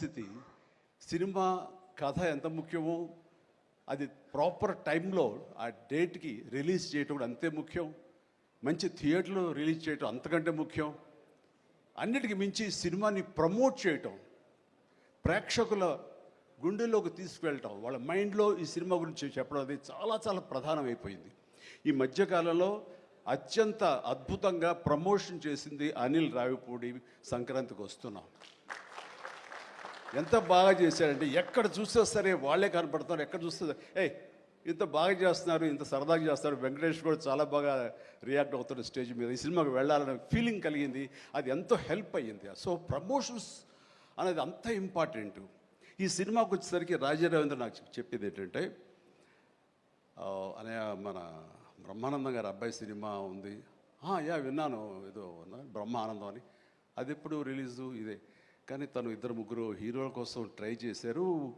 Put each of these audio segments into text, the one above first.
పరిస్థితి సినిమా కథ ఎంత ముఖ్యమో అది ప్రాపర్ టైంలో ఆ డేట్కి రిలీజ్ చేయటం కూడా అంతే ముఖ్యం. మంచి థియేటర్లో రిలీజ్ చేయటం అంతకంటే ముఖ్యం. అన్నిటికి మించి సినిమాని ప్రమోట్ చేయటం ప్రేక్షకుల గుండెల్లోకి తీసుకువెళ్ళటం వాళ్ళ మైండ్లో ఈ సినిమా గురించి చెప్పడం అది చాలా చాలా ప్రధానమైపోయింది. ఈ మధ్యకాలంలో అత్యంత అద్భుతంగా ప్రమోషన్ చేసింది అనిల్ రావిపూడి సంక్రాంతికి వస్తున్నాం. ఎంత బాగా చేశారంటే ఎక్కడ చూస్తే సరే వాళ్ళే కనపడతారు ఎక్కడ చూస్తే ఏ ఇంత బాగా చేస్తున్నారు ఇంత సరదాగా చేస్తారు వెంకటేష్ కూడా చాలా బాగా రియాక్ట్ అవుతాడు స్టేజ్ మీద ఈ సినిమాకి వెళ్ళాలనే ఫీలింగ్ కలిగింది. అది ఎంతో హెల్ప్ అయ్యింది. సో ప్రమోషన్స్ అనేది అంత ఇంపార్టెంట్ ఈ సినిమాకి వచ్చేసరికి రాజా రవీంద్ర నాకు చెప్పేది ఏంటంటే అనే మన బ్రహ్మానందం గారి అబ్బాయి సినిమా ఉంది. యా విన్నాను. ఏదో బ్రహ్మానందం అని. అది ఎప్పుడు రిలీజు? ఇదే. కానీ తను ఇద్దరు ముగ్గురు హీరోల కోసం ట్రై చేశారు.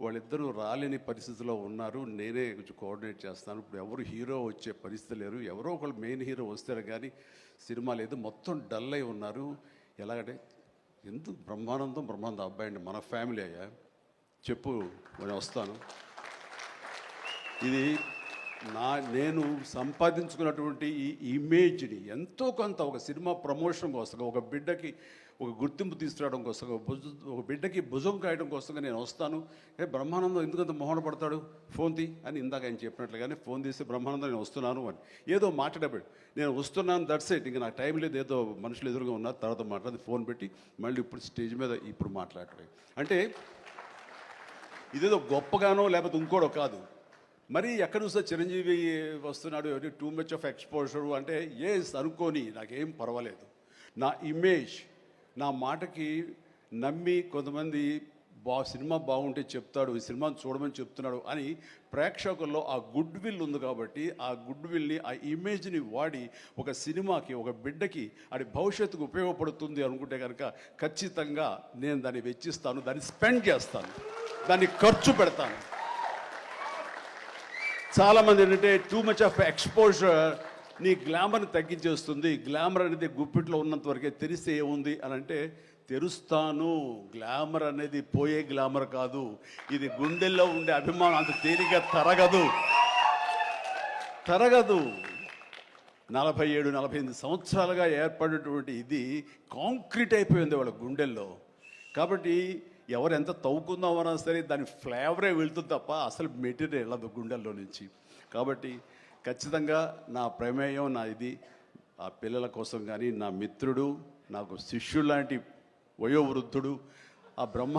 వాళ్ళిద్దరూ రాలేని పరిస్థితిలో ఉన్నారు. నేనే కొంచెం కోఆర్డినేట్ చేస్తాను. ఇప్పుడు ఎవరు హీరో వచ్చే పరిస్థితి లేరు. ఎవరో ఒకళ్ళు మెయిన్ హీరో వస్తారు కానీ సినిమా లేదు. మొత్తం డల్ అయి ఉన్నారు. ఎలాగంటే ఎందుకు బ్రహ్మానందం బ్రహ్మానందం అబ్బాయి అండి మన ఫ్యామిలీ అయ్యా? చెప్పు నేను వస్తాను. ఇది నా నేను సంపాదించుకున్నటువంటి ఈ ఇమేజ్ని ఎంతో కొంత ఒక సినిమా ప్రమోషన్ కోసం ఒక బిడ్డకి ఒక గుర్తింపు తీసుకురావడం కోసం ఒక బిడ్డకి భుజం కాయడం కోసం నేను వస్తాను. ఏ బ్రహ్మానందం ఎందుకంత మొహన పడతాడు? ఫోన్ తీ అని ఇందాక ఆయన చెప్పినట్లుగానే ఫోన్ తీసి బ్రహ్మానందం నేను వస్తున్నాను అని. ఏదో మాట్లాడబడి నేను వస్తున్నాను దట్స్ ఇట్ ఇంకా నాకు టైం లేదు. ఏదో మనుషులు ఎదురుగా ఉన్నారు. తర్వాత మాట్లాడి ఫోన్ పెట్టి మళ్ళీ ఇప్పుడు స్టేజ్ మీద ఇప్పుడు మాట్లాడలేదు అంటే ఇదేదో గొప్పగానో లేకపోతే ఇంకోటో కాదు. మరి ఎక్కడ చూస్తే చిరంజీవి వస్తున్నాడు టూ మచ్ ఆఫ్ ఎక్స్పోజర్ అంటే ఏ అనుకోని నాకేం పర్వాలేదు. నా ఇమేజ్ నా మాటకి నమ్మి కొంతమంది బా సినిమా బాగుంటే చెప్తాడు ఈ సినిమాని చూడమని చెప్తున్నాడు అని ప్రేక్షకుల్లో ఆ గుడ్ విల్ ఉంది కాబట్టి ఆ గుడ్ విల్ని ఆ ఇమేజ్ని వాడి ఒక సినిమాకి ఒక బిడ్డకి అది భవిష్యత్తుకు ఉపయోగపడుతుంది అనుకుంటే కనుక ఖచ్చితంగా నేను దాన్ని వెచ్చిస్తాను దాన్ని స్పెండ్ చేస్తాను దాన్ని ఖర్చు పెడతాను. చాలామంది ఏంటంటే టూ మచ్ ఆఫ్ ఎక్స్పోజర్ నీ గ్లామర్ని తగ్గించేస్తుంది. గ్లామర్ అనేది గుప్పిట్లో ఉన్నంత వరకే తెరిస్తే ఏముంది అని అంటే తెరుస్తాను. గ్లామర్ అనేది పోయే గ్లామర్ కాదు. ఇది గుండెల్లో ఉండే అభిమానం. అంత తేలిగ్గా తరగదు. తరగదు. నలభై ఏడు నలభై ఎనిమిది సంవత్సరాలుగా ఏర్పడినటువంటి ఇది కాంక్రీట్ అయిపోయింది వాళ్ళ గుండెల్లో. కాబట్టి ఎవరు ఎంత తవ్వుకుందామన్నా సరే దాని ఫ్లేవరే వెళ్తుంది తప్ప అసలు మెటీరియల్ వెళ్ళదు గుండెల్లో నుంచి. కాబట్టి ఖచ్చితంగా నా ప్రమేయం నా ఇది ఆ పిల్లల కోసం కానీ నా మిత్రుడు నాకు శిష్యుడు లాంటి వయోవృద్ధుడు ఆ బ్రహ్మ